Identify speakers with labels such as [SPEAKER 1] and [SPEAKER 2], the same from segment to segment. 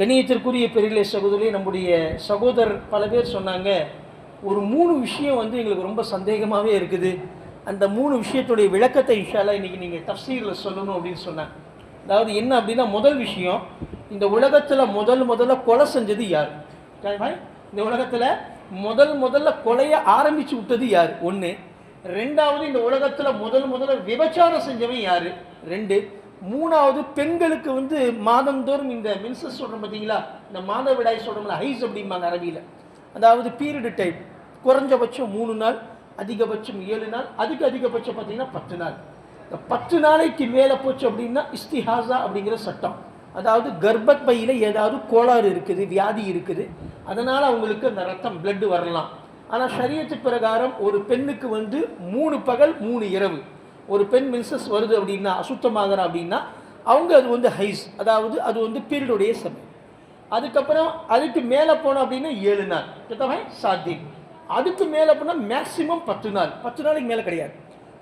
[SPEAKER 1] கணியத்திற்குரிய பெரியலே சகோதரி நம்முடைய சகோதரர் பல பேர் சொன்னாங்க ஒரு மூணு விஷயம் வந்து எங்களுக்கு ரொம்ப சந்தேகமாகவே இருக்குது. அந்த மூணு விஷயத்துடைய விளக்கத்தை இன்ஷால்லா இன்றைக்கி நீங்கள் தஃசீரில் சொல்லணும் அப்படின்னு சொன்னாங்க. அதாவது என்ன அப்படின்னா முதல் விஷயம் இந்த உலகத்தில் முதல் முதல்ல கொலை செஞ்சது யார்? இந்த உலகத்தில் முதல் முதல்ல கொலையை ஆரம்பித்து விட்டது யார்? ஒன்று ரெண்டாவது இந்த உலகத்தில் முதல் முதல்ல விபச்சாரம் செஞ்சவன் யார்? ரெண்டு மூணாவது பெண்களுக்கு வந்து மாதந்தோறும் இந்த மின்சஸ் சொல்கிறோம் பார்த்தீங்களா இந்த மாதவிடாய் சொல்கிறோம்ல ஹைஸ் அப்படிம்பாங்க அரபியில். அதாவது பீரியடு டைம் குறைஞ்சபட்சம் மூணு நாள் அதிகபட்சம் ஏழு நாள் அதுக்கு அதிகபட்சம் பார்த்தீங்கன்னா பத்து நாள். இந்த பத்து நாளைக்கு மேலே போச்சு அப்படின்னா இஸ்திஹாசா அப்படிங்கிற சட்டம். அதாவது கர்ப்பப்பையில் ஏதாவது கோளாறு இருக்குது வியாதி இருக்குது. அதனால் அவங்களுக்கு அந்த ரத்தம் பிளட்டு வரலாம். ஆனால் சரியத்து பிரகாரம் ஒரு பெண்ணுக்கு வந்து மூணு பகல் மூணு இரவு. ஒரு பெண் மின்சஸ் வருது அப்படின்னா அசுத்தமாகறா அப்படின்னா அவங்க அது வந்து ஹைஸ் அதாவது அது வந்து பீரியடுடைய சமயம். அதுக்கப்புறம் அதுக்கு மேலே போனோம் அப்படின்னா ஏழு நாள். கிட்டவன் சாத்தியம். அதுக்கு மேலே போனால் மேக்சிமம் பத்து நாள். பத்து நாளைக்கு மேலே கிடையாது.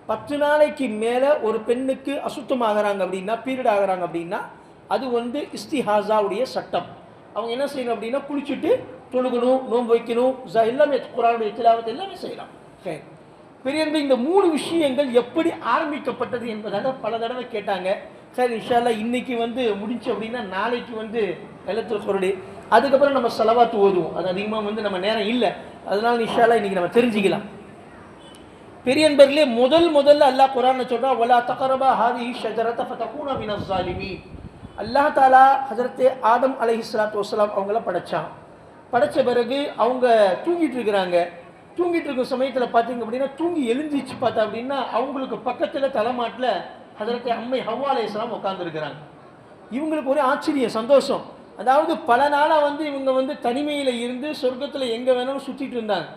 [SPEAKER 1] பத்து நாளைக்கு மேலே ஒரு பெண்ணுக்கு அசுத்தமாகறாங்க அப்படின்னா பீரியட் ஆகிறாங்க அப்படின்னா அது வந்து இஸ்திஹாசாவுடைய சட்டம். அவங்க என்ன செய்யணும் அப்படின்னா குளிச்சுட்டு தொழுகணும் நோன்பு வைக்கணும் எல்லாமே குரானுடைய திலாவத்தை எல்லாமே செய்யலாம். சரி பெரியன்பு இந்த மூணு விஷயங்கள் எப்படி ஆரம்பிக்கப்பட்டது என்பதாக பல தடவை கேட்டாங்க. சார் இஷாலா இன்னைக்கு வந்து முடிஞ்சு அப்படின்னா நாளைக்கு வந்து எழுத்துல குரடி அதுக்கப்புறம் நம்ம செலவாத்து ஓதுவோம். அது அதிகமாக வந்து நம்ம நேரம் இல்லை. அதனால இஷாலா இன்னைக்கு நம்ம தெரிஞ்சுக்கலாம். பெரியன்பர்களே முதல் முதல்ல அல்லாஹ் குரான் சொல்றா வலா தகரபா ஹாதி ஷஜரத்தை ஃபதகூன மினஸ் ஸாலிமீன். அல்லாஹ் தாலா ஹஜரத்தே ஆதம் அலைஹிஸ்ஸலாத்து வசலாம் அவங்கள படைச்சான். படைச்ச பிறகு அவங்க தூங்கிட்டு இருக்கிறாங்க. தூங்கிட்டு இருக்கும் சமயத்தில் பார்த்தீங்க அப்படின்னா தூங்கி எழுந்திரிச்சு பார்த்தா அப்படின்னா அவங்களுக்கு பக்கத்தில் தலைமாட்டில் ஹஜரத்தே அம்மை ஹவ்வா அலைஹிஸ்ஸலாம் உட்காந்துருக்கிறாங்க இவங்களுக்கு ஒரே ஆச்சரியம் சந்தோஷம் அதாவது பல நாளாக வந்து இவங்க வந்து தனிமையில் இருந்து சொர்க்கத்தில் எங்கே வேணாலும் சுற்றிட்டு இருந்தாங்க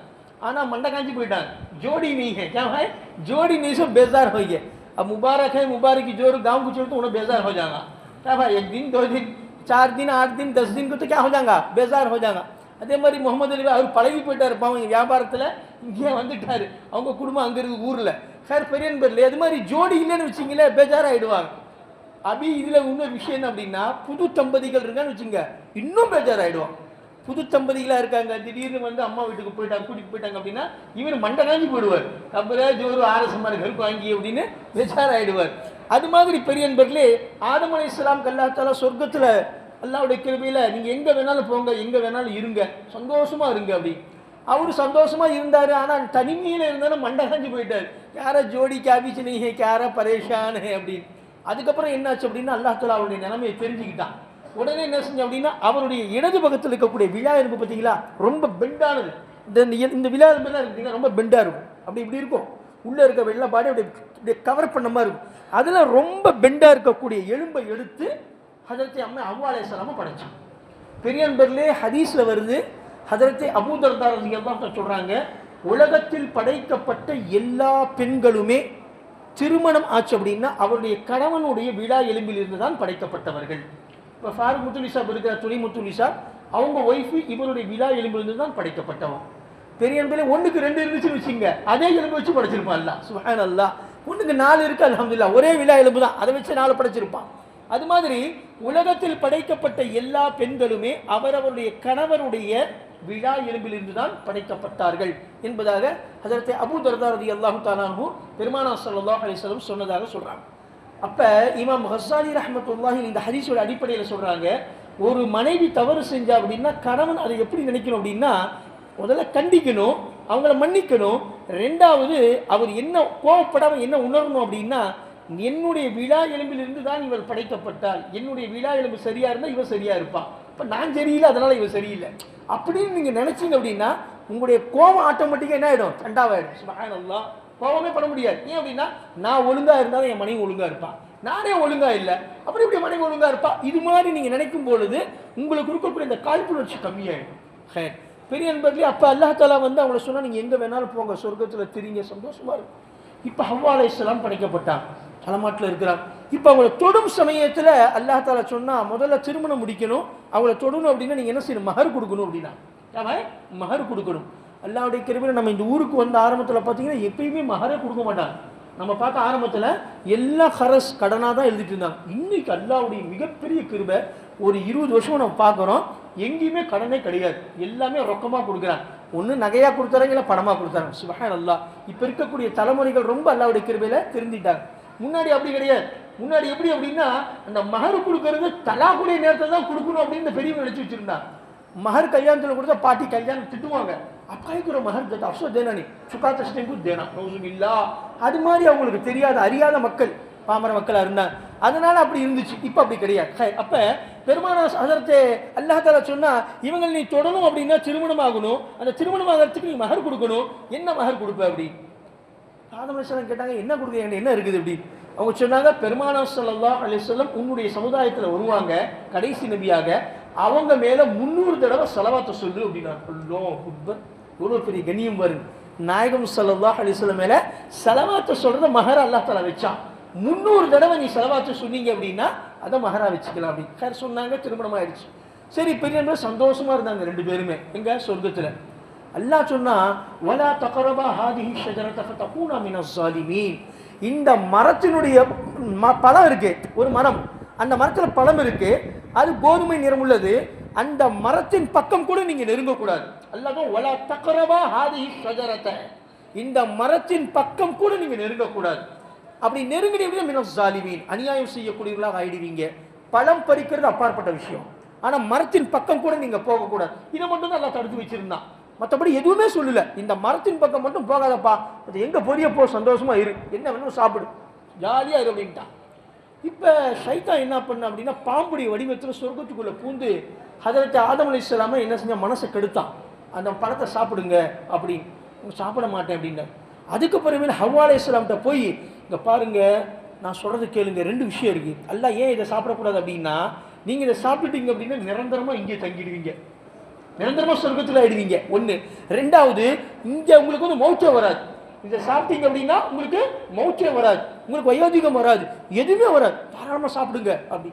[SPEAKER 1] ஆனால் மண்டை காஞ்சி போயிட்டாங்க जोड़ी नहीं है क्या है जोड़ी नहीं से बेजार हो गए अब मुबारक है मुबारक की जोर गांव को छोड़ तो उन्हें बेजार हो जाएगा क्या भाई एक दिन दो दिन चार दिन आठ दिन दस दिन को तो क्या हो जाएगा बेजार हो जाएगा அதே மாதிரி முகமது அலி அவர் பழகி போயிட்டார் பாவம் வியாபாரத்தில் இங்கே வந்துட்டார். அவங்க குடும்பம் அங்கே இருக்குது ஊரில். சார் பெரியன் பேரில் அது மாதிரி ஜோடி இல்லைன்னு வச்சிங்களே பேஜாராகிடுவாங்க அபி இதில் இன்னொரு விஷயம் என்ன அப்படின்னா புது தம்பதிகள் இருக்கான்னு வச்சுங்க இன்னும் பேஜாராயிடுவான். புது தம்பதிகளாக இருக்காங்க திடீர்னு வந்து அம்மா வீட்டுக்கு போயிட்டாங்க கூட்டிகிட்டு போயிட்டாங்க அப்படின்னா இவர் மண்டை காஞ்சி போயிடுவார். கப்பரே ஜோரு ஆரசமான கருப்பு வாங்கி அப்படின்னு பேஜாராகிடுவார் அது மாதிரி பெரிய நண்பர்களே ஆதம் இஸ்லாம் கல்லாத்தால சொர்க்கத்தில் அல்லாவுடைய கிருபையில் நீங்கள் எங்கே வேணாலும் போங்க எங்கே வேணாலும் இருங்க. சந்தோஷமாக இருங்க அப்படி. அவர் சந்தோஷமாக இருந்தார் ஆனால் தனிமையில் இருந்தாலும் மண்டை காஞ்சி போயிட்டார். யாரா ஜோடி கேபிச்சு நீங்க யாரா பரேஷான் அப்படின்னு அதுக்கப்புறம் என்னாச்சு அப்படின்னா அல்லாஹ் தலா அவருடைய நிலைமையை தெரிஞ்சுக்கிட்டான். உடனே என்ன செஞ்சு அப்படின்னா அவருடைய இடது பக்கத்தில் இருக்கக்கூடிய விழா இருக்கு பார்த்தீங்களா ரொம்ப பெண்டானது. இந்த இந்த- விழா எலும்பெல்லாம் இருக்கு ரொம்ப பெண்டாக இருக்கும். அப்படி இப்படி இருக்கும். உள்ளே இருக்க வெள்ளை பாடி அப்படி கவர் பண்ண மாதிரி இருக்கும். அதில் ரொம்ப பெண்டாக இருக்கக்கூடிய எலும்பை எடுத்து ஹஜரத்தை அம்மா அவ்வா அலையாம படைச்சான். பெரியன்பர்லே ஹதீஸில் வருது ஹதரத்தை அபூதர்தார் எல்லாம் சொல்கிறாங்க உலகத்தில் படைக்கப்பட்ட எல்லா பெண்களுமே திருமணம் ஆச்சு அப்படின்னா அவருடைய கணவனுடைய விழா எலும்பிலிருந்து தான் படைக்கப்பட்டவர்கள். இப்போ ஃபாரூக் முத்துலிசாப் இருக்கிற துணி முத்துலிசாப் அவங்க ஒய்ஃபு இவருடைய விழா எலும்பிலிருந்து தான் படைக்கப்பட்டவன். பெரிய ஒன்றுக்கு ரெண்டு இருந்துச்சுன்னு வச்சுங்க அதே எலும்பு வச்சு படைச்சிருப்பான் அல்ல சுஹான் அல்லா ஒன்றுக்கு நாலு இருக்கு அலமதுல்லா ஒரே விழா எலும்பு தான். அதை வச்சு நாலு படைச்சிருப்பான். அது மாதிரி உலகத்தில் படைக்கப்பட்ட எல்லா பெண்களுமே அவரவருடைய கணவருடைய விழா எலும்பிலிருந்து தான் படைக்கப்பட்டார்கள் என்பதாக அதற்கு அபு தர்தாரதி அல்லாஹு தாலானு பெருமானா ஸல்லல்லாஹு அலைஹி சொன்னதாக சொல்கிறாங்க அப்போ இமாம் ஹசாலி ரஹமத்துல்லாஹி இந்த ஹதீஸோட அடிப்படையில் சொல்கிறாங்க ஒரு மனைவி தவறு செஞ்சா அப்படின்னா கணவன் அதை எப்படி நினைக்கணும் அப்படின்னா முதல்ல கண்டிக்கணும் அவங்கள மன்னிக்கணும் ரெண்டாவது அவர் என்ன கோவப்படாமல் என்ன உணரணும் அப்படின்னா என்னுடைய விழா எலும்பிலிருந்து தான் இவள் படைக்கப்பட்டாள். என்னுடைய விழா எலும்பு சரியாக இருந்தால் இவள் சரியாக இருப்பான் இப்போ நான் சரியில்லை அதனால் இவள் சரியில்லை. அப்படின்னு நீங்கள் நினச்சிங்க அப்படின்னா உங்களுடைய கோபம் ஆட்டோமேட்டிக்காக என்ன ஆகிடும் தண்டாவாயிடும். சுபஹானல்லாஹ். கோபமே பண்ண முடியாது. ஏன் அப்படின்னா நான் ஒழுங்காக இருந்தாலும் என் மனைவி ஒழுங்காக இருப்பான் நானே ஒழுங்காக இல்லை. அப்புறம் இப்படி மனைவி ஒழுங்காக இருப்பா. இது மாதிரி நீங்கள் நினைக்கும் பொழுது உங்களுக்கு இருக்கக்கூடிய இந்த காழ்ப்புணர்ச்சி கம்மியாயிடும். ஹே. பெரிய நண்பர்களே அப்போ அல்லாஹாலா வந்து அவங்கள சொன்னால் நீங்கள் எங்கே வேணாலும் போங்க. சொர்க்கத்தில் திரிங்க சந்தோஷமா இருக்கும் இப்போ ஹவ்வா அலை இஸ்லாம் படைக்கப்பட்டான். தலைமாட்டில் இருக்கிறான். இப்போ அவங்கள தொடும் சமயத்தில் அல்லாஹ் தாலா சொன்னால் முதல்ல திருமணம் முடிக்கணும் அவங்கள தொடணும் அப்படின்னா நீங்கள் என்ன செய்யணும்? மகர் கொடுக்கணும் அப்படின்னா. ஆமா, மகர் கொடுக்கணும். அல்லாவுடைய கிருபையில் நம்ம இந்த ஊருக்கு வந்த ஆரம்பத்தில் பார்த்தீங்கன்னா எப்பயுமே மகரே கொடுக்க மாட்டாங்க. நம்ம பார்த்த ஆரம்பத்தில் எல்லா ஹரஸ் கடனாக தான் எழுதிட்டு இருந்தாங்க. இன்னைக்கு அல்லாவுடைய மிகப்பெரிய கிருபை ஒரு இருபது வருஷம் நம்ம பார்க்குறோம். எங்கேயுமே கடனே கிடையாது. எல்லாமே ரொக்கமாக கொடுக்குறாங்க. ஒன்று நகையாக கொடுத்துறாங்க இல்லை பணமாக கொடுத்துறாங்க சுபஹான் அல்லாஹ் இப்போ இருக்கக்கூடிய தலைமுறைகள் ரொம்ப அல்லாவுடைய கிருபையில் திருந்திட்டாங்க. முன்னாடி அப்படி கிடையாது. முன்னாடி எப்படி அப்படின்னா அந்த மகர் கொடுக்கறது தலாக்குடைய நேரத்தை தான் கொடுக்கணும் அப்படின்னு பெரியவங்க நினச்சி வச்சுருந்தாங்க. மகர் கல்யாணத்தில் கொடுத்தா பாட்டி கல்யாணம் திட்டுவாங்க. அப்பாய்க்கு மகர் தத்தா அப்சோ தேனானி. சுகாத்த தேனா தேனா. இல்லா அது மாதிரி அவங்களுக்கு தெரியாத அறியாத மக்கள் பாமர மக்களாக இருந்தாங்க. அதனால அப்படி இருந்துச்சு. இப்போ அப்படி கிடையாது. அப்போ பெருமான அதரத்தை அல்லாஹ் தாலா சொன்னா இவங்கள் நீ தொடணும் அப்படின்னா திருமணம் ஆகணும் அந்த திருமணம் ஆகிறதுக்கு நீ மகர் கொடுக்கணும். என்ன மகர் கொடுப்ப அப்படி? ஆதமேஸ்வரன் கேட்டாங்க என்ன கொடுக்குறீங்க என்ன இருக்குது அப்படி அவங்க சொன்னாங்க பெருமானா ஸல்லல்லாஹு அலைஹி உன்னுடைய சமுதாயத்தில் வருவாங்க கடைசி நபியாக. அவங்க மேலே முந்நூறு தடவை செலவாத்த சொல்லு. அப்படின்னா சொல்லும் குப்பர் எவ்வளோ பெரிய கண்ணியம் வரும் நாயகம் ஸல்லல்லாஹு அலைஹி மேலே மேல செலவாத்த சொல்கிறத மகர அல்லாஹ் தலை வச்சான். முந்நூறு தடவை நீ செலவாத்த சொன்னீங்க அப்படின்னா அதை மகரா வச்சுக்கலாம் அப்படி சொன்னாங்க திருமணம் ஆயிடுச்சு சரி பெரிய சந்தோஷமாக சந்தோஷமா இருந்தாங்க ரெண்டு பேருமே. எங்க? சொர்க்கத்தில். அல்லா சொன்னா வலா தகரபா ஹாதிஹி ஷஜரத ஃபதகூனா மினஸ் இந்த மரத்தினுடைய ம- பழம் இருக்கு ஒரு மரம். அந்த மரத்தில் பழம் இருக்கு அது கோதுமை நிறம் உள்ளது. அந்த மரத்தின் பக்கம் கூட நீங்க நெருங்கக்கூடாது. கூடாது அல்லாஹ் வலா ஹாதி ஷஜரத. இந்த மரத்தின் பக்கம் கூட நீங்க நெருங்கக்கூடாது. அப்படி நெருங்கினீங்க மினஸ் ஸாலிமீன் அநியாயம் செய்யக்கூடியவர்களாக ஆயிடுவீங்க. பழம் பறிக்கிறது அப்பாற்பட்ட விஷயம். ஆனா மரத்தின் பக்கம் கூட நீங்க போகக்கூடாது. இதை மட்டும் தான் எல்லாம் தடுத்து வச்சிருந்தான். மற்றபடி எதுவுமே சொல்லல. இந்த மரத்தின் பக்கம் மட்டும் போகாதப்பா. அது எங்க பொரிய போ சந்தோஷமா இரு. என்ன வேணும் சாப்பிடு. ஜாலியா இரு அப்படின்ட்டான். இப்ப ஷைத்தான் என்ன பண்ண அப்படின்னா பாம்புடைய வடிவத்தில் சொர்க்கத்துக்குள்ள பூந்து ஹதரத் ஆதம் அலி இஸ்லாம என்ன செஞ்ச மனசை கெடுத்தான். அந்த பழத்தை சாப்பிடுங்க அப்படின்னு. சாப்பிட மாட்டேன் அப்படின்னாரு. அதுக்கு பிறகு ஹவ்வா அலி இஸ்லாம்கிட்ட போய் இங்கே பாருங்கள் நான் சொல்கிறது கேளுங்க. ரெண்டு விஷயம் இருக்குது அல்லாஹ் ஏன் இதை சாப்பிடக்கூடாது அப்படின்னா நீங்கள் இதை சாப்பிட்டுட்டீங்க அப்படின்னா நிரந்தரமாக இங்கே தங்கிடுவீங்க. நிரந்தரமாக சொர்க்கத்தில் ஆயிடுவீங்க. ஒன்று ரெண்டாவது இங்கே உங்களுக்கு வந்து மௌச்சம் வராது. இதை சாப்பிட்டீங்க அப்படின்னா உங்களுக்கு மௌச்சம் வராது. உங்களுக்கு வயோதிகம் வராது. எதுவுமே வராது. தாராளமாக சாப்பிடுங்க அப்படி.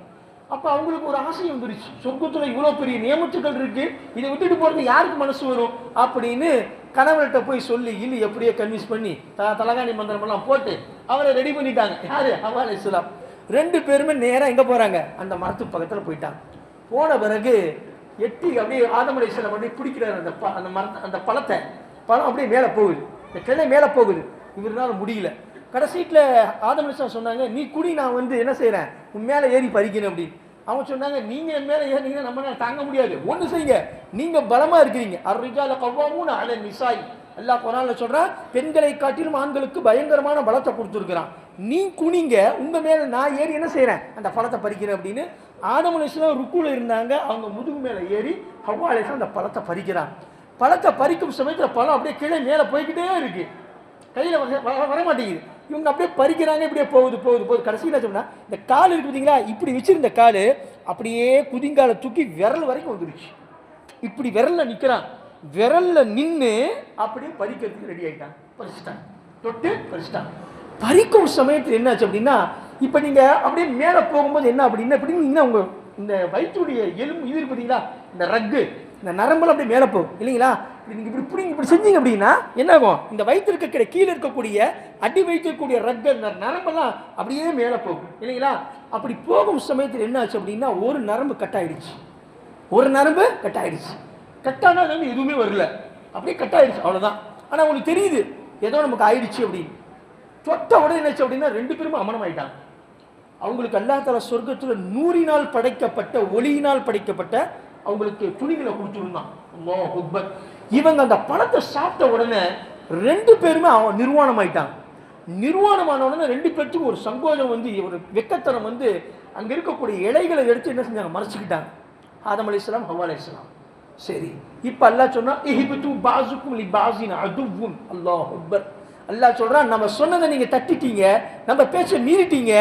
[SPEAKER 1] அப்போ அவங்களுக்கு ஒரு ஆசை வந்துருச்சு. சொர்க்கத்தில் இவ்வளோ பெரிய நியமத்துக்கள் இருக்குது இதை விட்டுட்டு போகிறது யாருக்கு மனசு வரும்? அப்படின்னு கணவர்கிட்ட போய் சொல்லி இல்லி எப்படியோ கன்வின்ஸ் பண்ணி த தலகாணி மந்திரமெல்லாம் போட்டு அவரை ரெடி பண்ணிட்டாங்க. யாரு? ஹவா இஸ்லாம் ரெண்டு பேருமே நேராக எங்கே போகிறாங்க அந்த மரத்து பக்கத்தில் போயிட்டாங்க. போன பிறகு எட்டி அப்படியே ஆதமலை சில அப்படியே பிடிக்கிறாரு அந்த ப- அந்த மரத்தை அந்த பழத்தை. பழம் அப்படியே மேலே போகுது. இந்த கிளை மேலே போகுது. இவரால் முடியல. கடைசீட்டில் ஆதமலை சொன்னாங்க நீ குடி நான் வந்து என்ன செய்கிறேன் உன் மேலே ஏறி பறிக்கணும் அப்படின்னு. அவங்க சொன்னாங்க நீங்கள் என் மேலே ஏறினீங்கன்னா நம்ம தாங்க முடியாது. ஒன்று செய்யுங்க. நீங்கள் பலமாக இருக்கிறீங்க. அர்ரிஜால கவ்வாமும் அல நிசாய். எல்லா குரானில் சொல்கிறான் பெண்களை காட்டிலும் ஆண்களுக்கு பயங்கரமான பலத்தை கொடுத்துருக்குறான். நீ குனிங்க உங்கள் மேலே நான் ஏறி என்ன செய்கிறேன் அந்த பழத்தை பறிக்கிறேன் அப்படின்னு ஆனமனுஷன் அலிஸ்லாம் இருந்தாங்க. அவங்க முதுகு மேலே ஏறி ஹவ்வா அந்த பழத்தை பறிக்கிறான். பழத்தை பறிக்கும் சமயத்தில் பழம் அப்படியே கீழே மேலே போய்கிட்டே இருக்குது கையில் வர- வர மாட்டேங்குது. இவங்க அப்படியே பறிக்கிறாங்க இப்படியே போகுது போகுது போகுது. கடைசி என்ன சொன்னால் இந்த கால் இருக்கு பார்த்தீங்களா இப்படி வச்சிருந்த கால் அப்படியே குதிங்காலை தூக்கி விரல் வரைக்கும் வந்துருச்சு. இப்படி விரலில் நிற்கிறான் விரலில் நின்று அப்படியே பறிக்கிறதுக்கு ரெடி ஆகிட்டான் பறிச்சிட்டான். தொட்டு பறிச்சிட்டான். பறிக்கும் சமயத்தில் என்னாச்சு அப்படின்னா இப்போ நீங்கள் அப்படியே மேலே போகும்போது என்ன அப்படின்னா அப்படின்னு இன்னும் உங்கள் இந்த வயிற்றுடைய எலும்பு இது பார்த்தீங்களா இந்த ரக்கு இந்த நரம்பெல்லாம் அப்படியே மேலே போகும். இல்லைங்களா? நீங்கள் இப்படி இப்படி இப்படி செஞ்சீங்க அப்படின்னா என்ன ஆகும் இந்த வயிற்று இருக்கக்கூடிய கீழே இருக்கக்கூடிய அடி வைக்கக்கூடிய ரக்கு இந்த நரம்பெல்லாம் அப்படியே மேலே போகும். இல்லைங்களா? அப்படி போகும் சமயத்தில் என்ன ஆச்சு அப்படின்னா ஒரு நரம்பு கட் ஆயிடுச்சு ஒரு நரம்பு கட் ஆயிடுச்சு கட்டானா வந்து எதுவுமே வரல. அப்படியே கட் ஆகிடுச்சு அவ்வளோதான் ஆனால் உங்களுக்கு தெரியுது ஏதோ நமக்கு ஆயிடுச்சு அப்படின்னு. தொட்ட உடனே என்னாச்சு அப்படின்னா ரெண்டு பேரும் அமனம் ஆகிட்டாங்க அவங்களுக்கு அல்லா தலா நூறினால் படைக்கப்பட்ட ஒளியினால் படைக்கப்பட்ட அவங்களுக்கு துணிகளை கொடுத்துருந்தான். அல்லாஹ் இவங்க அந்த பணத்தை சாப்பிட்ட உடனே ரெண்டு பேருமே அவன் நிர்வாணம் ஆயிட்டாங்க நிர்வாணமான உடனே ரெண்டு பேர்த்துக்கும் ஒரு சங்கோஜம் வந்து ஒரு வெக்கத்தனம் வந்து அங்கே இருக்கக்கூடிய இலைகளை எடுத்து என்ன செஞ்சாங்க? மறைச்சிக்கிட்டாங்க. ஆதம் அலைஹிஸ்ஸலாம் ஹவ்வா இஸ்லாம் சரி. இப்போ அல்லா சொன்னா இஹிபித்து பாசுக்கும் லி பாசின் அதுவும் அல்லாஹ் அக்பர். அல்லா சொல்கிறான் நம்ம சொன்னதை நீங்கள் தட்டிட்டீங்க நம்ம பேச்சை மீறிட்டீங்க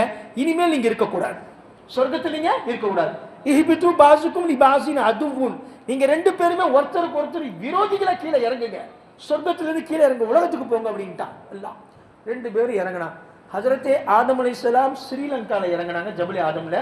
[SPEAKER 1] இனிமேல் நீங்கள் இருக்கக்கூடாது. சொர்க்கத்தில் நீங்கள் இருக்கக்கூடாது. இஹிபித்து பாசுக்கும் நீ பாசின் அதுவும். நீங்கள் ரெண்டு பேருமே ஒருத்தருக்கு ஒருத்தர் விரோதிகளை கீழே இறங்குங்க. சொர்க்கத்திலிருந்து கீழே இறங்க உலகத்துக்கு போங்க அப்படின்ட்டான் எல்லாம் ரெண்டு பேரும் இறங்கினா. ஹசரத்தே ஆதம் செலாம் ஸ்ரீலங்காவில் இறங்கினாங்க ஜபலி ஆதமில்.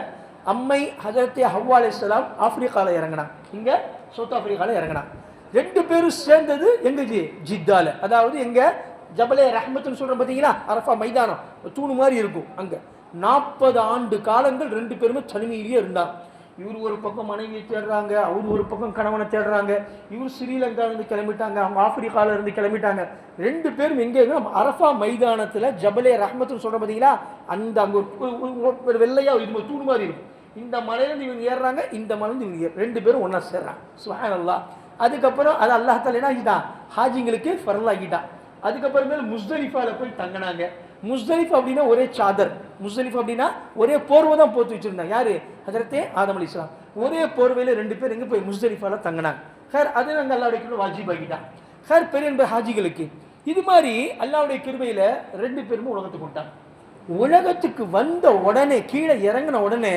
[SPEAKER 1] அம்மை ஹசரத்தே ஹவ்வா சலாம் ஆஃப்ரிக்காவில் இறங்கினாங்க இங்கே சவுத் ஆஃப்ரிக்காவில் இறங்கினாங்க ரெண்டு பேரும் சேர்ந்தது எங்க ஜி ஜித்தால. அதாவது எங்கள் ஜபலே ரஹ்மத்துன்னு சொல்கிறோம் பார்த்தீங்களா அரஃபா மைதானம். தூணு மாதிரி இருக்கும் அங்கே. நாற்பது ஆண்டு காலங்கள் ரெண்டு பேருமே தனிமையிலேயே இருந்தாங்க. இவர் ஒரு பக்கம் மனைவியை தேடுறாங்க அவர் ஒரு பக்கம் கணவனை தேடுறாங்க. இவர் ஸ்ரீலங்காவிலேருந்து கிளம்பிட்டாங்க அவங்க ஆப்பிரிக்காவிலேருந்து கிளம்பிட்டாங்க. ரெண்டு பேரும் எங்கே அரஃபா மைதானத்தில் ஜபலே ரஹ்மத்துன்னு சொல்கிற பார்த்தீங்களா அந்த அங்கே ஒரு- வெள்ளையாக ஒரு வெள்ளையா இது மாதிரி தூண் மாதிரி இருக்கும். இந்த மலையிலேருந்து இவங்க ஏறுறாங்க இந்த மலையிலேருந்து இவங்க ஏறு- ரெண்டு பேரும் ஒன்றா சேர்றாங்க. சுஹான் அல்லாஹ் அதுக்கப்புறம் அது அல்லாஹ் என்ன ஆகிட்டான் ஹாஜிங்களுக்கு ஃபரலாகிட்டான் அதுக்கப்புறமேல் முஸ்தலிஃபாவில் போய் தங்கினாங்க. முஸ்தலிஃப் அப்படின்னா ஒரே சாதர். முஸ்தலிஃப் அப்படின்னா ஒரே போர்வை தான் போத்து வச்சுருந்தாங்க. யார்? ஹஜரத்தே ஆதம் அலி இஸ்லாம். ஒரே போர்வையில் ரெண்டு பேர் எங்கே போய் முஸ்தலிஃபால தங்கினாங்க. ஹர் அது நாங்கள் அல்லாவுடைய வாஜிப் ஆகிட்டான் ஹர் பெரிய ஹாஜிகளுக்கு. இது மாதிரி அல்லாவுடைய கிருபையில் ரெண்டு பேருமே உலகத்துக்கு விட்டாங்க உலகத்துக்கு வந்த உடனே கீழே இறங்கின உடனே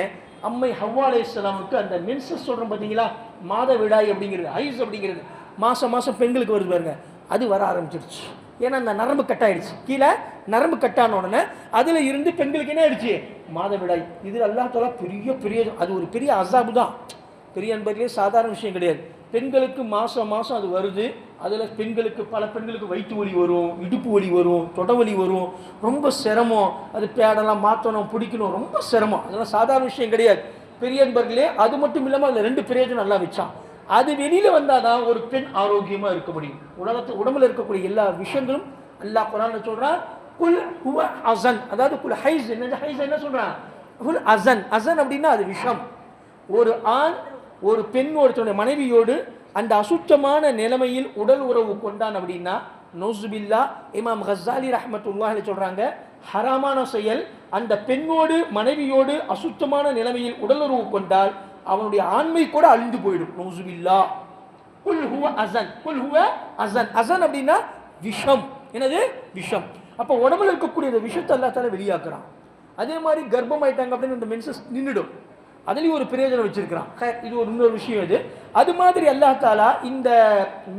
[SPEAKER 1] அம்மை ஹவ்வா இஸ்லாமுக்கு அந்த மென்சஸ் சொல்கிறோம் பார்த்தீங்களா மாத விடாய் அப்படிங்கிறது ஐஸ் அப்படிங்கிறது மாதம் மாதம் பெண்களுக்கு வருது பாருங்க. அது வர ஆரம்பிச்சிருச்சு. ஏன்னா அந்த நரம்பு கட்டாயிடுச்சு. கீழே நரம்பு கட்டான உடனே அதில் இருந்து பெண்களுக்கு என்ன ஆயிடுச்சு? மாதவிடாய். இது அல்லா பெரிய பெரிய அது ஒரு பெரிய அசாபு தான். பெரிய அன்பர்களே சாதாரண விஷயம் கிடையாது. பெண்களுக்கு மாதம் மாதம் அது வருது. அதில் பெண்களுக்கு பல பெண்களுக்கு வயிற்று வலி வரும் இடுப்பு வலி வரும் தொட வலி வரும். ரொம்ப சிரமம். அது பேடெல்லாம் மாற்றணும் பிடிக்கணும். ரொம்ப சிரமம். அதெல்லாம் சாதாரண விஷயம் கிடையாது. பெரிய அன்பர்களே அது மட்டும் இல்லாமல் அதில் ரெண்டு பிரயோஜனம் நல்லா வச்சான். அது வெளியில் வந்தால் தான் ஒரு பெண் ஆரோக்கியமாக இருக்க முடியும். உலகத்து உடம்புல இருக்கக்கூடிய எல்லா விஷயங்களும் அல்லாஹ் குரான் சொல்கிறான் குல் ஹுவ அசன் அதாவது குல் ஹைஸ் என்ன ஹைஸ் என்ன சொல்கிறான் குல் அசன் அசன் அப்படின்னா அது விஷம். ஒரு ஆண் ஒரு பெண் ஒருத்தனுடைய மனைவியோடு அந்த அசுத்தமான நிலைமையில் உடல் உறவு கொண்டான் அப்படின்னா நோசுபில்லா இமாம் ஹசாலி ரஹமத்துல்லாஹி சொல்றாங்க ஹராமான செயல். அந்த பெண்ணோடு மனைவியோடு அசுத்தமான நிலைமையில் உடல் உறவு கொண்டால் அவனுடைய ஆண்மை கூட அழிந்து போயிடும். நோசுபில்லா குல் ஹுவ அசன். குல் ஹுவ அசன். அசன் அப்படின்னா விஷம். என்னது? விஷம். அப்போ உடம்புல இருக்கக்கூடிய இந்த விஷத்தை அல்லா தால வெளியாக்குறான். அதே மாதிரி கர்ப்பம் ஆயிட்டாங்க அப்படின்னு இந்த மென்சஸ் நின்றுடும் அதுலேயும் ஒரு பிரயோஜனம் வச்சிருக்கிறான். இது ஒரு இன்னொரு விஷயம் இது. அது மாதிரி அல்லா தாலா இந்த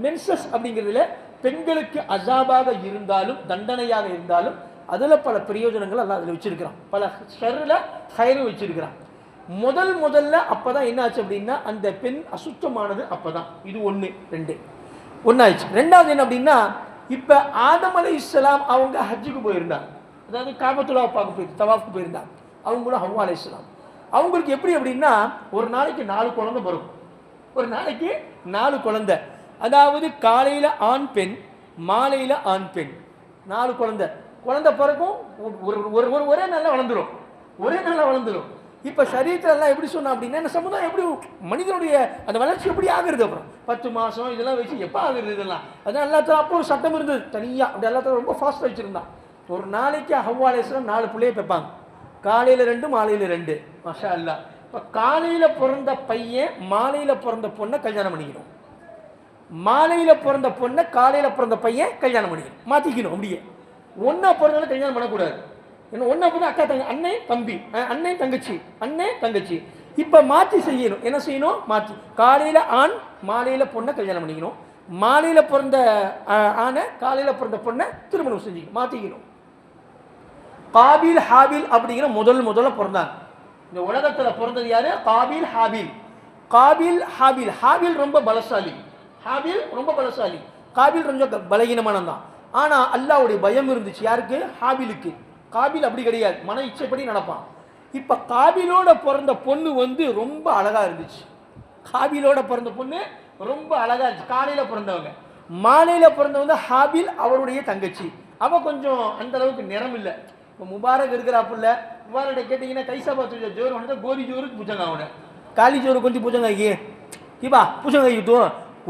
[SPEAKER 1] மென்சஸ் அப்படிங்கிறதுல பெண்களுக்கு அசாபாக இருந்தாலும் தண்டனையாக இருந்தாலும் அதில் பல பிரயோஜனங்கள் எல்லாம் அதில் வச்சிருக்கிறான். பல ஷரில் ஹயரும் வச்சிருக்கிறான். முதல் முதல்ல அப்பதான் என்ன ஆச்சு அப்படின்னா அந்த பெண் அசுத்தமானது அப்பதான். இது ஒன்று ரெண்டு. ஒன்றாச்சு ரெண்டாவது என்ன அப்படின்னா இப்போ ஆதம் அலி இஸ்லாம் அவங்க ஹஜ்ஜுக்கு போயிருந்தாங்க அதாவது காபத்துலா பார்க்க போய் தவாஃப்க்கு போயிருந்தாங்க அவங்களும் கூட ஹவ்வா இஸ்லாம் அவங்களுக்கு எப்படி அப்படின்னா ஒரு நாளைக்கு நாலு குழந்தை வரும். ஒரு நாளைக்கு நாலு குழந்தை. அதாவது காலையில் ஆண் பெண் மாலையில் ஆண் பெண். நாலு குழந்தை. குழந்தை பிறக்கும் ஒரு ஒரு ஒரு ஒரே நாளில் வளர்ந்துடும் ஒரே நாளில் வளர்ந்துடும் இப்போ சரீரத்திலலாம் எப்படி சொன்னான் அப்படின்னா இந்த சமுதாயம் எப்படி மனிதனுடைய அந்த வளர்ச்சி எப்படி ஆகுறது அப்புறம்? பத்து மாதம் இதெல்லாம் வச்சு எப்போ ஆகுறது இதெல்லாம்? அதான் எல்லாத்தையும் அப்போ ஒரு சட்டம் இருந்தது. தனியாக அப்படி எல்லாத்தையும் ரொம்ப ஃபாஸ்ட்டாக வச்சுருந்தான். ஒரு நாளைக்கு ஹவ்வாலேஸ்வரம் நாலு பிள்ளைய வைப்பாங்க காலையில் ரெண்டு மாலையில் ரெண்டு. மஷா அல்லா இப்போ காலையில் பிறந்த பையன் மாலையில் பிறந்த பொண்ணை கல்யாணம் பண்ணிக்கணும். மாலையில் பிறந்த பொண்ணை காலையில் பிறந்த பையன் கல்யாணம் பண்ணிக்கணும். மாற்றிக்கணும் அப்படியே. ஒன்றா பிறந்தாலும் கல்யாணம் பண்ணக்கூடாது. ஏன்னா ஒன்றா போது அக்கா தங்க அண்ணன் தம்பி அஹ் அண்ணன் தங்கச்சி அண்ணன் தங்கச்சி. இப்போ மாற்றி செய்யணும். என்ன செய்யணும்? மாற்றி. காலையில் ஆண் மாலையில் பொண்ணை கல்யாணம் பண்ணிக்கணும். மாலையில் பிறந்த ஆணை காலையில் பிறந்த பொண்ணை திருமணம் செஞ்சுக்கணும். மாற்றிக்கணும். காபில் ஹாபில் அப்படிங்கிற முதல் முதல்ல பிறந்தாங்க. இந்த உலகத்தில் பிறந்தது யாரு? காபில் ஹாபில். காபில் ஹாபில். ஹாபில் ரொம்ப பலசாலி. ஹாபில் ரொம்ப பலசாலி. காபில் ரொம்ப பலகீனமானதான் ஆனால் அல்லாவுடைய அல்லாஹ்வுடைய பயம் இருந்துச்சு. யாருக்கு? ஹாபிலுக்கு. காபில் அப்படி கிடையாது. மன இச்சைப்படி நடப்பான். இப்போ காபிலோட பிறந்த பொண்ணு வந்து ரொம்ப அழகாக இருந்துச்சு. காபிலோட பிறந்த பொண்ணு ரொம்ப அழகாக இருந்துச்சு. காலையில் பிறந்தவங்க. மாலையில் பிறந்தவங்க ஹாபில் அவருடைய தங்கச்சி. அவள் கொஞ்சம் அந்த அளவுக்கு நிறம் இல்லை. இப்போ முபாரக் இருக்கிறாப்புல. முபாரக் கேட்டிங்கன்னா கைசா பார்த்து ஜோர் வந்து கோரி ஜோருக்கு பூச்சங்க அவனை. காலி ஜோரு கொஞ்சம் பூச்சங்க ஐயே இப்பா பூச்சங்க இது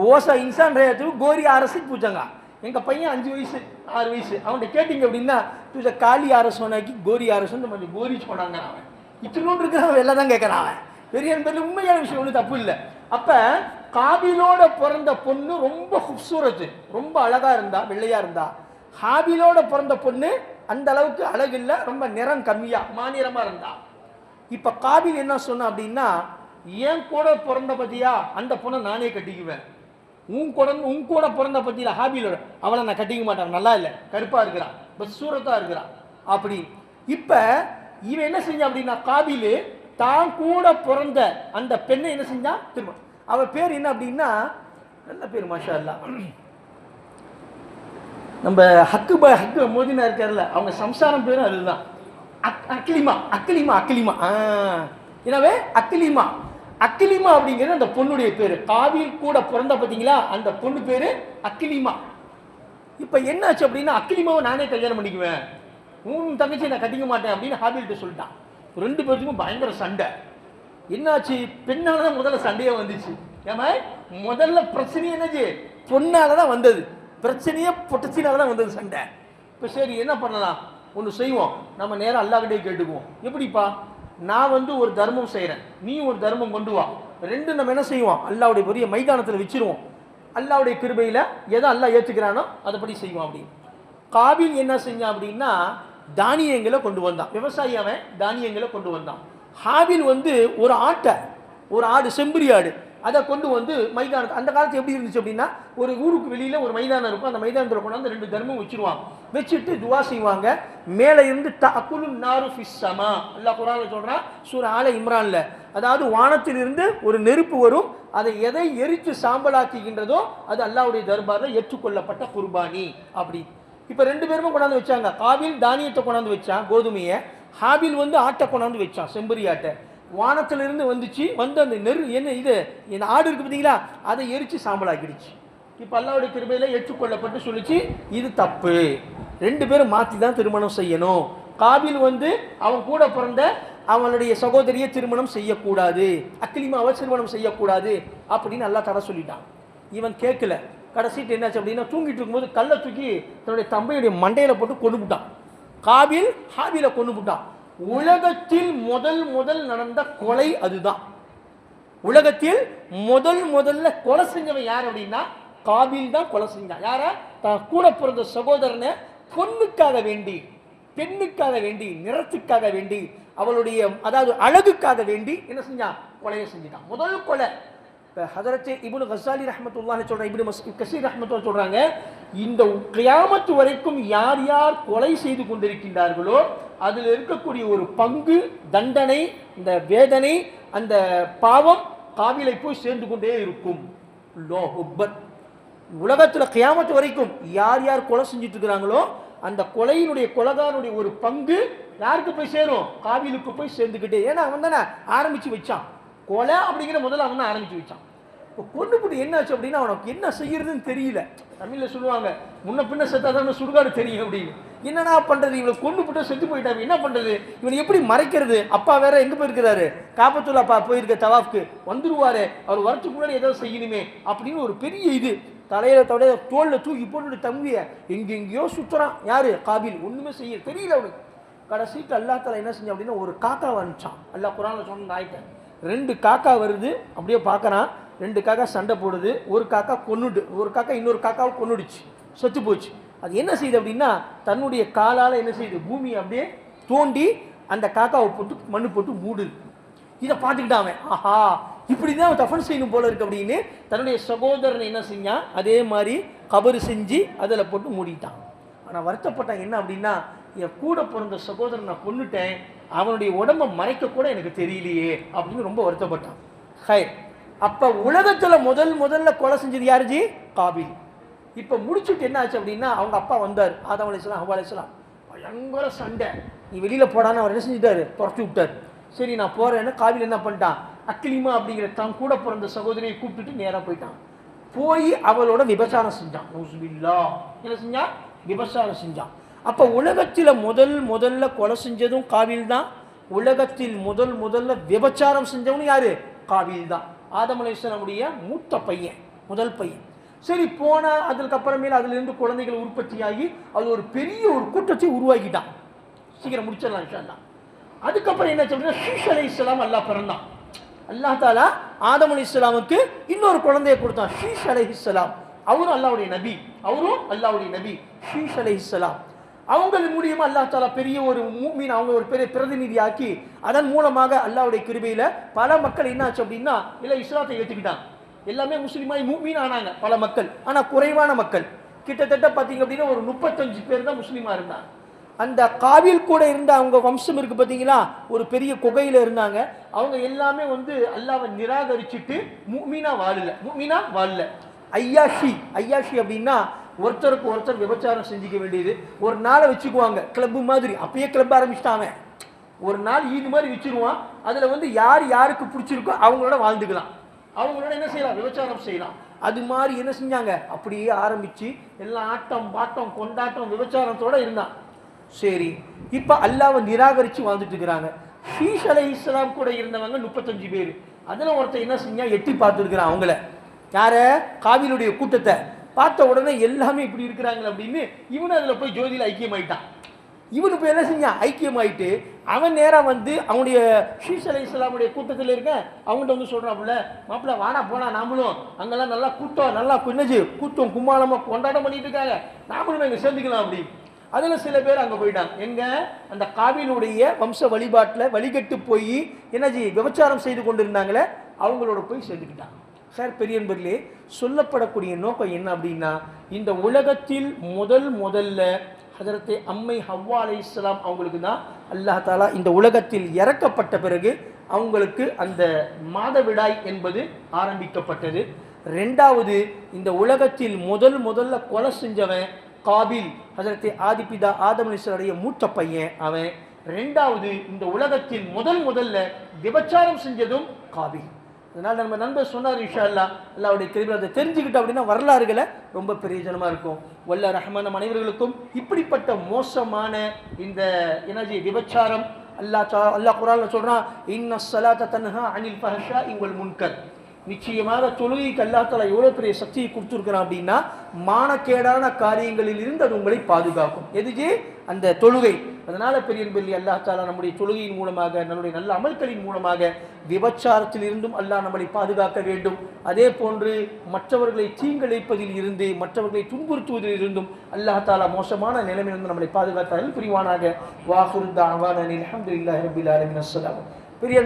[SPEAKER 1] ஓசா இன்சான் ரேத்து கோரி அரசு பூச்சங்க எங்க பையன் அஞ்சு வயசு ஆறு வயசு. அவன்கிட்ட கேட்டிங்க அப்படின்னா தூச காளி அரசோனாக்கி கோரி அரசன் கொஞ்சம் கோரி சொன்னாங்க அவன். இத்தினோண்டு இருக்கிறவன் வெளில தான் கேட்குறான் அவன். பெரிய பேர்ல உண்மையான விஷயம் ஒன்றும் தப்பு இல்லை. அப்போ காபிலோட பிறந்த பொண்ணு ரொம்ப ஹுப்சூரத்து. ரொம்ப அழகா இருந்தா வெள்ளையா இருந்தா. ஹாபிலோட பிறந்த பொண்ணு அந்த அளவுக்கு அழகு இல்லை ரொம்ப நிறம் கம்மியா மாநிலமாக இருந்தா. இப்போ காபில் என்ன சொன்ன அப்படின்னா என் கூட பிறந்த பத்தியா அந்த பொண்ணை நானே கட்டிக்குவேன். உன் கூட உன் கூட பிறந்த பத்தியில ஹாபிலோட அவளை நான் கட்டிக்க மாட்டேன். நல்லா இல்லை. கருப்பாக இருக்கிறான் பஸ் சூரத்தாக இருக்கிறான் அப்படி. இப்போ இவன் என்ன செஞ்சான் அப்படின்னா காபிலு தான் கூட பிறந்த அந்த பெண்ணை என்ன செஞ்சான்? திரும்ப. அவள் பேர் என்ன அப்படின்னா நல்ல பேர் மாஷா அல்லாஹ் நம்ம ஹக்கு ப ஹக்கு மோதினா இருக்கார்ல அவங்க சம்சாரம் பேரும் அதுதான். அக் அக்லிமா அக்லிமா அக்லிமா. ஆ. எனவே அக்லிமா. அக்கிலிமா அப்படிங்கிறது அந்த பொண்ணுடைய பேர். காவியில் கூட பிறந்த பார்த்தீங்களா அந்த பொண்ணு பேர் அக்கிலிமா. இப்போ என்னாச்சு அப்படின்னா அக்கிலிமாவை நானே கல்யாணம் பண்ணிக்குவேன். உன் தங்கச்சி நான் கட்டிக்க மாட்டேன் அப்படின்னு ஹாபில்கிட்ட சொல்லிட்டான். ரெண்டு பேருக்கும் பயங்கர சண்டை. என்னாச்சு? பெண்ணால தான் முதல்ல சண்டையே வந்துச்சு. ஏமா முதல்ல பிரச்சனை என்னது? பொண்ணால தான் வந்தது. பிரச்சனையே பொட்டச்சினால தான் வந்தது சண்டை. இப்போ சரி என்ன பண்ணலாம்? ஒன்று செய்வோம். நம்ம நேரம் அல்லாக்கிட்டே கேட்டுக்குவோம். எப்படிப்பா? நான் வந்து ஒரு தர்மம் செய்கிறேன் நீ ஒரு தர்மம் கொண்டு வா. ரெண்டு நம்ம என்ன செய்வோம்? அல்லாவுடைய பெரிய மைதானத்தில் வச்சிருவோம். அல்லாவுடைய கிருபையில் எதை அல்லாஹ் ஏற்றுக்கிறானோ அதைப்படி செய்வோம் அப்படின்னு. காபில் என்ன செஞ்சான் அப்படின்னா தானியங்களை கொண்டு வந்தான். விவசாயி அவன் தானியங்களை கொண்டு வந்தான். ஹாபில் வந்து ஒரு ஆட்டை ஒரு ஆடு செம்பரி ஆடு அதை கொண்டு வந்து மைதானத்தை அந்த காலத்து எப்படி இருந்துச்சு அப்படின்னா ஒரு ஊருக்கு வெளியில் ஒரு மைதானம் இருக்கும். அந்த மைதானத்தில் கொண்டாந்து ரெண்டு தர்மம் வச்சுருவாங்க. வச்சுட்டு துவா செய்வாங்க. மேலே இருந்து த அக்குலு நாரு ஃபிஸ்ஸமா அல்லாஹ் குரானில் சொல்கிறான் சூர் ஆல இம்ரானில். அதாவது வானத்திலிருந்து ஒரு நெருப்பு வரும். அதை எதை எரித்து சாம்பலாக்குகின்றதோ அது அல்லாவுடைய தர்பாரில் ஏற்றுக்கொள்ளப்பட்ட குர்பானி. அப்படி. இப்போ ரெண்டு பேருமே கொண்டாந்து வச்சாங்க. காபில் தானியத்தை கொண்டாந்து வச்சான் கோதுமையை. ஹாபில் வந்து ஆட்டை கொண்டாந்து வச்சான் செம்பரி ஆட்டை. வானத்திலிருந்து வந்துச்சு வந்து அந்த நெரு என்ன இது என் ஆடு இருக்கு பார்த்தீங்களா? அதை எரித்து சாம்பலாக்கிடுச்சு. இப்போ அல்லாவுடைய திருமையில் ஏற்றுக்கொள்ளப்பட்டு சொல்லிச்சு இது தப்பு. ரெண்டு பேரும் மாற்றி தான் திருமணம் செய்யணும். காபில் வந்து அவன் கூட பிறந்த அவனுடைய சகோதரியை திருமணம் செய்யக்கூடாது. அக்கிலிமாவை திருமணம் செய்யக்கூடாது அப்படின்னு நல்லா தர சொல்லிட்டான். இவன் கேட்கல. கடைசிட்டு என்னாச்சு அப்படின்னா தூங்கிட்டு இருக்கும்போது கல்லை தூக்கி தன்னுடைய தம்பையுடைய மண்டையில் போட்டு கொண்டு விட்டான் காபில் ஹாபியில் கொண்டு விட்டான் உலகத்தில் முதல் முதல் நடந்த கொலை அதுதான். உலகத்தில் முதல் முதல்ல கொலை செஞ்சவன் யார் அப்படின்னா காபில் தான் கொலை செஞ்சான். யாரா? தான் கூட பிறந்த சகோதரனை பொண்ணுக்காக வேண்டி பெண்ணுக்காக வேண்டி நிறத்துக்காக வேண்டி அவளுடைய அதாவது அழகுக்காக வேண்டி என்ன செஞ்சான்? கொலையை செஞ்சிட்டான். முதல் கொலை. இப்போ ஹதரத் இப்னு கசாலி ரஹமத்துல்லாஹி சொல்கிறேன் இப்னு மஸ் கசீர் ரஹமத்துல்லா சொல்கிறாங்க இந்த கியாமத்து வரைக்கும் யார் யார் கொலை செய்து கொண்டிருக்கின்றார்களோ அதில் இருக்கக்கூடிய ஒரு பங்கு தண்டனை இந்த வேதனை அந்த பாவம் காவிலை போய் சேர்ந்து கொண்டே இருக்கும். லோ உலகத்தில் கியாமத்து வரைக்கும் யார் யார் கொலை செஞ்சுட்டு இருக்கிறாங்களோ அந்த கொலையினுடைய கொலகானுடைய ஒரு பங்கு யாருக்கு போய் சேரும்? காவிலுக்கு போய் சேர்ந்துக்கிட்டே. ஏன்னா அவன் தானே ஆரம்பிச்சு வச்சான். கொலை அப்படிங்கிற முதல்ல அவன் தான் ஆரம்பிச்சு வச்சான். இப்போ கொண்டு போட்டு என்னாச்சு அப்படின்னா அவனுக்கு என்ன செய்யறதுன்னு தெரியல. தமிழில் சொல்லுவாங்க முன்ன பின்ன செத்தாதான் சுடுகாடு தெரியும் அப்படின்னு. என்னடா பண்ணுறது இவனை கொண்டு போட்டு செத்து போயிட்டாங்க என்ன பண்ணுறது இவனை எப்படி மறைக்கிறது? அப்பா வேற எங்கே போயிருக்கிறாரு? காப்பத்தூர் அப்பா போயிருக்க தவாஃப்க்கு வந்துருவாரு. அவர் வரத்துக்கு முன்னாடி ஏதாவது செய்யணுமே அப்படின்னு ஒரு பெரிய இது. தலையில தொடைய தோளில் தூக்கி போட்டு தம்பிய எங்கெங்கேயோ சுற்றுறான் யாரு? காபில். ஒன்றுமே செய்ய தெரியல அவனுக்கு. கடைசிக்கு அல்லா தலா என்ன செஞ்சான் அப்படின்னா ஒரு காக்கா வந்துச்சான் அல்லா குரானில் சொன்ன ஆயிட்டேன் ரெண்டு காக்கா வருது. அப்படியே பார்க்கறான். ரெண்டு காக்கா சண்டை போடுது ஒரு காக்கா கொன்னுடு ஒரு காக்கா இன்னொரு காக்காவை கொன்னுடுச்சு செத்து போச்சு. அது என்ன செய்யுது அப்படின்னா தன்னுடைய காலால் என்ன செய்யுது? பூமி அப்படியே தோண்டி அந்த காக்காவை போட்டு மண்ணு போட்டு மூடுது. இதை பார்த்துக்கிட்டான் அவன். ஆஹா இப்படி தான் அவன் தஃபன் செய்யணும் போல இருக்கு அப்படின்னு தன்னுடைய சகோதரனை என்ன செஞ்சான்? அதே மாதிரி கபரு செஞ்சு அதில் போட்டு மூடிட்டான். ஆனால் வருத்தப்பட்டான் என்ன அப்படின்னா என் கூட பிறந்த சகோதரன் நான் கொன்னுட்டேன் அவனுடைய உடம்பை மறைக்க கூட எனக்கு தெரியலையே அப்படின்னு ரொம்ப வருத்தப்பட்டான். ஹை அப்போ உலகத்தில் முதல் முதல்ல கொலை செஞ்சது யாருஜி காபில். இப்போ முடிச்சுட்டு என்ன ஆச்சு அப்படின்னா அவங்க அப்பா வந்தார். ஆதம் அலிஸ்லாம் ஹவா அலிஸ்லாம் பயங்கர சண்டை. நீ வெளியில் போடான்னு அவர் என்ன செஞ்சுட்டாரு? துரத்தி விட்டார். சரி நான் போகிறேன்னு காபில் என்ன பண்ணிட்டான்? அக்கிலிமா அப்படிங்கிற தான் கூட பிறந்த சகோதரியை கூப்பிட்டுட்டு நேராக போயிட்டான். போய் அவளோட விபச்சாரம் செஞ்சான். என்ன செஞ்சான் விபச்சாரம் செஞ்சான். அப்போ உலகத்தில் முதல் முதல்ல கொலை செஞ்சதும் காவில் தான். உலகத்தில் முதல் முதல்ல விபச்சாரம் செஞ்சவனும் யாரு? காவில் தான். ஆதம் மூத்த பையன் முதல் பையன். சரி போன அதுக்கப்புறமேல அதுலேருந்து குழந்தைகள் உற்பத்தியாகி அது ஒரு பெரிய ஒரு கூட்டத்தை உருவாக்கிட்டான். சீக்கிரம் முடிச்சிடலாம் இன்ஷா அதுக்கப்புறம் என்ன அப்படின்னா ஷீஷ் அலி இஸ்லாம் அல்லாஹ் பிறந்தான். அல்லா தாலா ஆதம் அலி இஸ்லாமுக்கு இன்னொரு குழந்தையை கொடுத்தான் ஷீஷ் அலி இஸ்லாம் அவரும் அல்லாவுடைய நபி அவரும் அல்லாவுடைய நபி ஷீஷ் அலி இஸ்லாம் அவங்கள் மூலியமாக அல்லாஹ் தாலா பெரிய ஒரு மூமீன் அவங்க ஒரு பெரிய பிரதிநிதியாக்கி அதன் மூலமாக அல்லாவுடைய கிருபையில் பல மக்கள் என்னாச்சு அப்படின்னா இல்லை இஸ்லாத்தை ஏற்றுக்கிட்டாங்க எல்லாமே முஸ்லீமாய் மூமீன் ஆனாங்க பல மக்கள். ஆனால் குறைவான மக்கள். கிட்டத்தட்ட பார்த்தீங்க அப்படின்னா ஒரு முப்பத்தஞ்சு பேர் தான் முஸ்லீமாக இருந்தாங்க. அந்த காவில் கூட இருந்த அவங்க வம்சம் இருக்கு பார்த்தீங்களா ஒரு பெரிய குகையில் இருந்தாங்க. அவங்க எல்லாமே வந்து அல்லாவை நிராகரிச்சுட்டு மீனா வாழல. மீனா வாழல. ஐயாஷி ஐயாஷி அப்படின்னா ஒருத்தருக்கு ஒருத்தர் விபச்சாரம் செஞ்சுக்க வேண்டியது. ஒரு நாளை வச்சுக்குவாங்க. கிளப்பு மாதிரி. அப்பயே கிளப் ஆரம்பிச்சிட்டாங்க. ஒரு நாள் ஈது மாதிரி வச்சுருவான். அதில் வந்து யார் யாருக்கு பிடிச்சிருக்கோ அவங்களோட வாழ்ந்துக்கலாம். அவங்களோட என்ன செய்யலாம்? விபச்சாரம் செய்யலாம். அது மாதிரி என்ன செஞ்சாங்க? அப்படியே ஆரம்பித்து எல்லாம் ஆட்டம் பாட்டம் கொண்டாட்டம் விபச்சாரத்தோடு இருந்தான். சரி. இப்போ அல்லாவை நிராகரித்து வாழ்ந்துட்டு இருக்கிறாங்க. ஷீஷ் அலை இஸ்லாம் கூட இருந்தவங்க முப்பத்தஞ்சு பேர். அதில் ஒருத்தர் என்ன செஞ்சால் எட்டி பார்த்துருக்குறான் அவங்கள. யார? காவிலுடைய கூட்டத்தை. பார்த்த உடனே எல்லாமே இப்படி இருக்கிறாங்களே அப்படின்னு இவனும் அதில் போய் ஜோதியில் ஐக்கியமாயிட்டான். இவனு போய் என்ன செஞ்சான்? ஐக்கியமாயிட்டு அவன் நேராக வந்து அவனுடைய ஷீஸ் அலை இஸ்லாமுடைய கூட்டத்தில் இருக்க அவங்கள்ட்ட வந்து சொல்கிறாப்புல மாப்பிள்ள வாடா போனா நாமளும் அங்கெல்லாம் நல்லா கூட்டம் நல்லா குன்னஜு கூட்டம் கும்மாளமாக கொண்டாட்டம் பண்ணிட்டு இருக்காங்க. நாமளும் இங்கே சேர்ந்துக்கலாம் அப்படி. அதில் சில பேர் அங்கே போயிட்டாங்க. எங்கே? அந்த காவிலுடைய வம்ச வழிபாட்டில் வழிகட்டு போய் என்னஜி விபச்சாரம் செய்து கொண்டிருந்தாங்களே அவங்களோட போய் சேர்ந்துக்கிட்டாங்க. சார் பெரியன்பர்களே சொல்லப்படக்கூடிய நோக்கம் என்ன அப்படின்னா இந்த உலகத்தில் முதல் முதல்ல ஹதரத்தை அம்மை ஹவ்வா அலை இஸ்லாம் அவங்களுக்கு தான் அல்லாஹ் தாலா இந்த உலகத்தில் இறக்கப்பட்ட பிறகு அவங்களுக்கு அந்த மாதவிடாய் என்பது ஆரம்பிக்கப்பட்டது. ரெண்டாவது இந்த உலகத்தில் முதல் முதல்ல கொலை செஞ்சவன் காபில் ஹதரத்தை ஆதிபிதா ஆதம் அலிஸ்வருடைய மூத்த பையன் அவன். ரெண்டாவது இந்த உலகத்தில் முதல் முதல்ல விபச்சாரம் செஞ்சதும் காபில். அதனால் நம்ம நண்பர் சொன்னார் இஷா அல்லா அல்லாவுடைய கிருபை அதை தெரிஞ்சுக்கிட்டோம் அப்படின்னா வரலாறுகளை ரொம்ப பிரயோஜனமாக இருக்கும். வல்ல ரஹ்மான மனைவர்களுக்கும் இப்படிப்பட்ட மோசமான இந்த எனர்ஜி விபச்சாரம் அல்லாஹ் சா அல்லாஹ் குரானில் சொல்கிறான் இன்ன சலாத்த தன்ஹா அனில் பஹஷா இவள் முன்கர். நிச்சயமாக தொழுகைக்கு அல்லாத்தால எவ்வளோ பெரிய சக்தியை கொடுத்துருக்குறான் அப்படின்னா மானக்கேடான காரியங்களில் இருந்து அது உங்களை பாதுகாக்கும். எதுக்கு அந்த தொழுகை. அதனால பெரியன்பள்ளி அல்லா அல்லாஹ் தாலா நம்முடைய தொழுகையின் மூலமாக நம்முடைய நல்ல அமல்களின் மூலமாக விபச்சாரத்தில் இருந்தும் அல்லாஹ் நம்மளை பாதுகாக்க வேண்டும். அதே போன்று மற்றவர்களை தீங்கிழைப்பதில் இருந்து மற்றவர்களை துன்புறுத்துவதில் இருந்தும் அல்லாஹ் தாலா மோசமான நிலைமையிலிருந்து நம்மளை பாதுகாத்தார்கள். புரிவானாக. வாகுருந்தா அவானில் அஹமதுல்லாஹி ரபில் ஆலமின். அஸ்ஸலாம் பெரிய